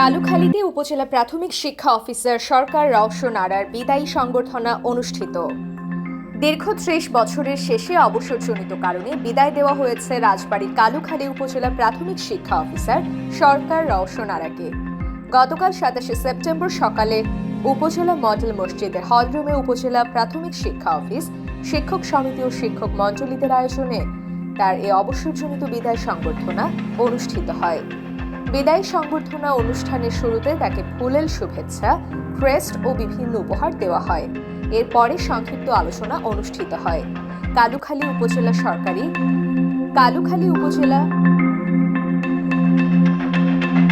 কালুখালীতে উপজেলা প্রাথমিক শিক্ষা অফিসার সরকার রওশন নারার বিদায়ী সংবর্ধনা অনুষ্ঠিত। দীর্ঘ ত্রিশ বছরের শেষে অবসরজনিত কারণে বিদায় দেওয়া হয়েছে রাজবাড়ীর কালুখালী উপজেলা প্রাথমিক শিক্ষা অফিসার সরকার রওশন নারাকে গতকাল সাতাশে সেপ্টেম্বর সকালে উপজেলা মডেল মসজিদের হলরুমে উপজেলা প্রাথমিক শিক্ষা অফিস, শিক্ষক সমিতি ও শিক্ষক মণ্ডলীদের আয়োজনে তার এই অবসরজনিত বিদায় সংবর্ধনা অনুষ্ঠিত হয়। বিদায় সংবর্ধনা অনুষ্ঠানের শুরুতে তাকে ফুলেল শুভেচ্ছা, ক্রেস্ট ও বিভিন্ন উপহার দেওয়া হয়। এরপরে সংক্ষিপ্ত আলোচনা অনুষ্ঠিত হয়। কালুখালী উপজেলা সরকারি, কালুখালী উপজেলা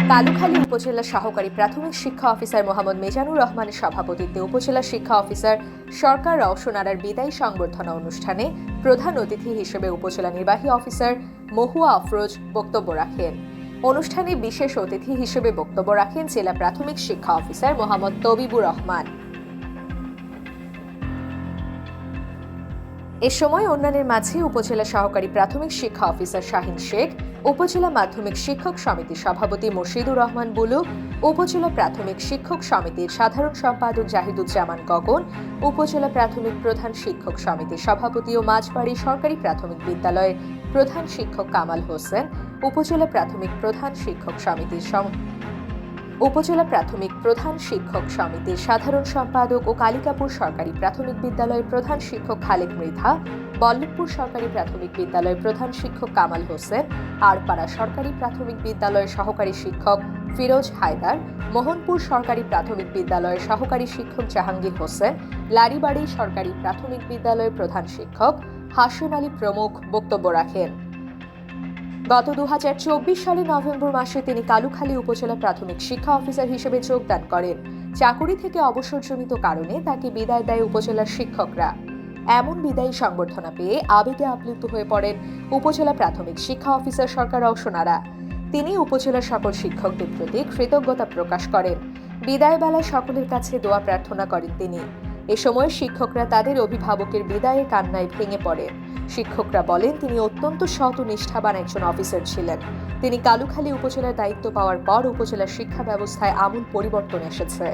কালুখালী উপজেলা সহকারী প্রাথমিক শিক্ষা অফিসার মোহাম্মদ মেজানুর রহমানের সভাপতিত্বে উপজেলা শিক্ষা অফিসার সরকার রওশনারার বিদায়ী সংবর্ধনা অনুষ্ঠানে প্রধান অতিথি হিসেবে উপজেলা নির্বাহী অফিসার মহুয়া আফরোজ বক্তব্য রাখেন। অনুষ্ঠানে বিশেষ অতিথি হিসেবে বক্তব্য রাখেন জেলা প্রাথমিক শিক্ষা অফিসার মোহাম্মদ তবিবুর রহমান। এ সময় অন্যান্যের মাঝে উপজেলা সহকারী প্রাথমিক শিক্ষা অফিসার শাহিন শেখ, উপজেলা মাধ্যমিক শিক্ষক সমিতির সভাপতি মুর্শিদুর রহমান বুলু, উপজেলা প্রাথমিক শিক্ষক সমিতির সাধারণ সম্পাদক জাহিদুজ্জামান গগন, উপজেলা প্রাথমিক প্রধান শিক্ষক সমিতির সভাপতি ও মাঝবাড়ি সরকারি প্রাথমিক বিদ্যালয়ের প্রধান শিক্ষক কামাল হোসেন উপজেলা প্রাথমিক প্রধান শিক্ষক সমিতির সম- উপজেলা প্রাথমিক প্রধান শিক্ষক সমিতির সাধারণ সম্পাদক ও কালিকাপুর সরকারি প্রাথমিক বিদ্যালয়ের প্রধান শিক্ষক খালেক মৃধা, বল্লভপুর সরকারি প্রাথমিক বিদ্যালয়ের প্রধান শিক্ষক কামাল হোসেন, আরপাড়া সরকারি প্রাথমিক বিদ্যালয়ের সহকারী শিক্ষক ফিরোজ হায়দার, মোহনপুর সরকারি প্রাথমিক বিদ্যালয়ের সহকারী শিক্ষক জাহাঙ্গীর হোসেন, লারিবাড়ি সরকারি প্রাথমিক বিদ্যালয়ের প্রধান শিক্ষক হাসিম আলী প্রমুখ বক্তব্য রাখেন। গত দু সালের নভেম্বর মাসে তিনি কালুখালী উপজেলা প্রাথমিক শিক্ষা অফিসার হিসেবে যোগদান করেন। চাকুরি থেকে অবসরজনিত কারণে তাকে বিদায় দেয় উপজেলার শিক্ষকরা। এমন বিদায়ী সংবর্ধনা পেয়ে আবেগে আপ্লুত হয়ে পড়েন উপজেলা প্রাথমিক শিক্ষা অফিসার সরকার অংশনারা তিনি উপজেলার সকল শিক্ষকদের প্রতি কৃতজ্ঞতা প্রকাশ করেন। বিদায় বেলায় সকলের কাছে দোয়া প্রার্থনা করেন তিনি। এ সময় শিক্ষকরা তাদের অভিভাবকের বিদায়ে কান্নায় ভেঙে পড়ে। শিক্ষকরা বলেন, তিনি অত্যন্ত ও নিষ্ঠাবান একজন অফিসার ছিলেন। তিনি কালুখালী উপজেলার দায়িত্ব পাওয়ার পর উপজেলার শিক্ষা ব্যবস্থায় আমূল পরিবর্তন এসেছে।